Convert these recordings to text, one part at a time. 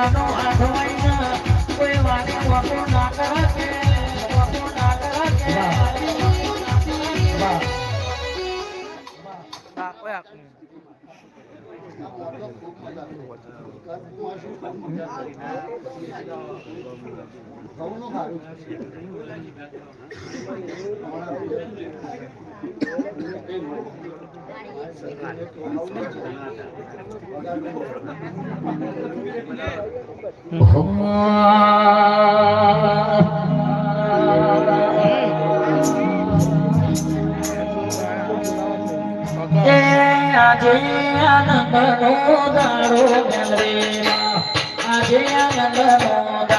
હાથ મહિના કોઈ વાને વાપો ના કરે વાપો ના હા કોઈ ખારું. એ આજે આનંદનો દાડો મેલરેમાં આજે આનંદનો દાડો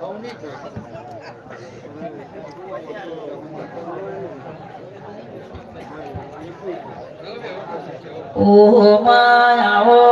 Oh, my, God.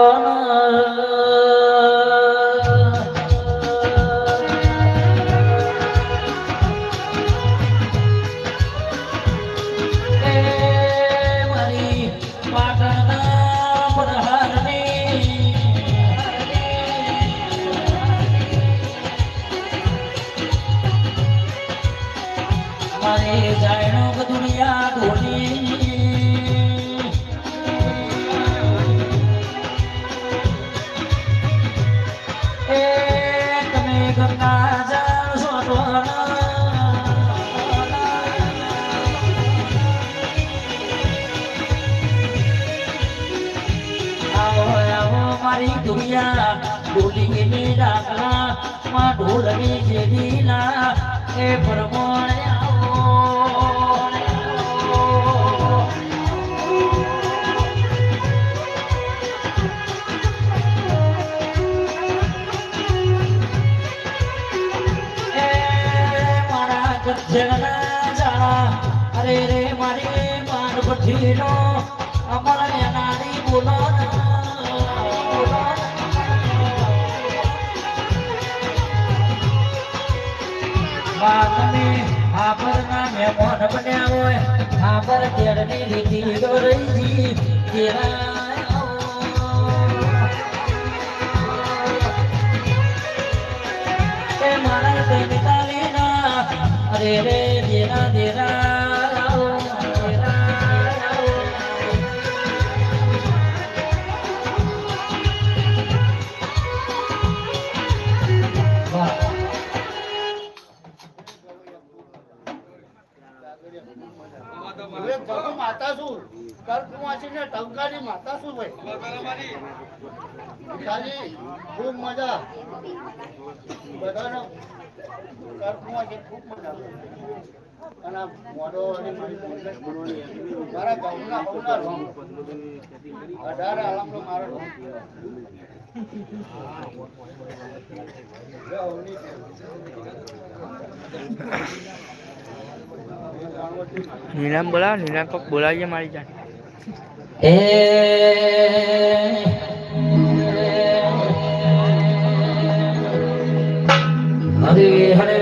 મારી દુનિયા ને ડાકલા માં ઢોલવી જેડીલા એ પ્રમાણે અરે રે મારી માન બઠીનો અમર એનાની બોલો તમે આબર ના મહેમાન બન્યા હોય તેડની રીતિ ગોરઈજી તેરા એ મારા દેવતાલી ના અરે રે. ખૂબ મજા અઢાર આલમનો મારો જાણવટી નીલમ બોલાવ નીલમ કોક બોલાવીએ મારી જાન એ હરે હરે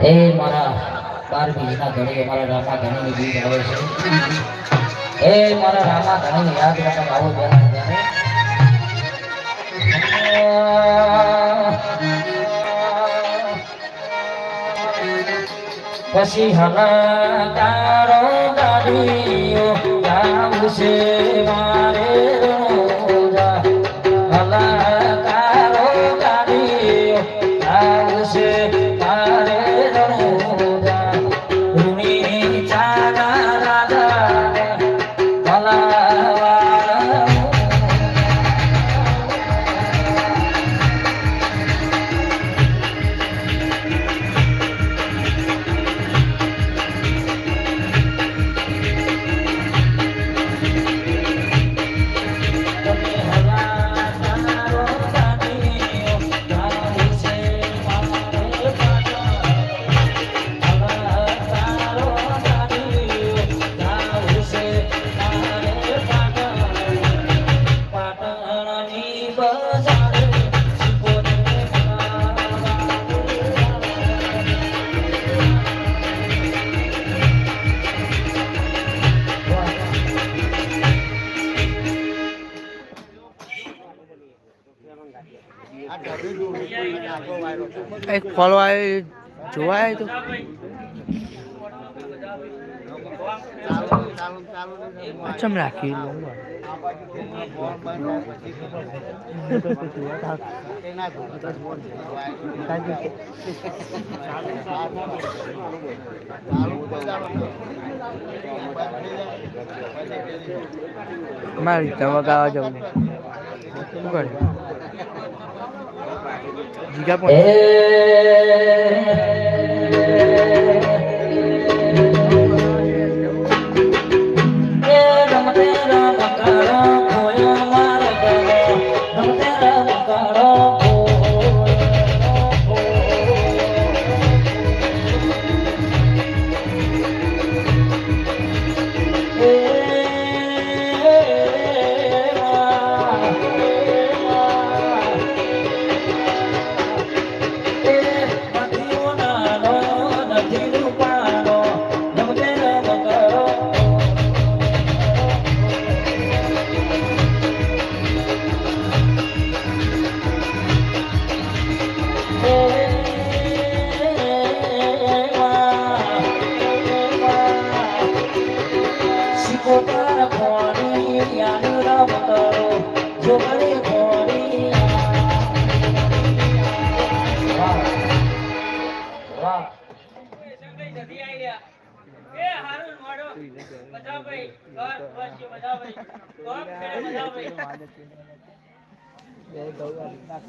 એ મારા બાર બીજના ઘરે મારા રામા ધણીની ગીત આવે છે. એ મારા રામા ધણીને યાદ રાખવા આવો ત્યારે પછી હલા તારો ગાડીઓ ગાવશે મારે એક ફોલવા જોવાય તો. ચમ રાખી રીતે વગાવા જવું. શું કરે You got one. Eh, પણ શિકોતર કોણી યાનું રમ કરો જોગણી કોણી વાહ વાહ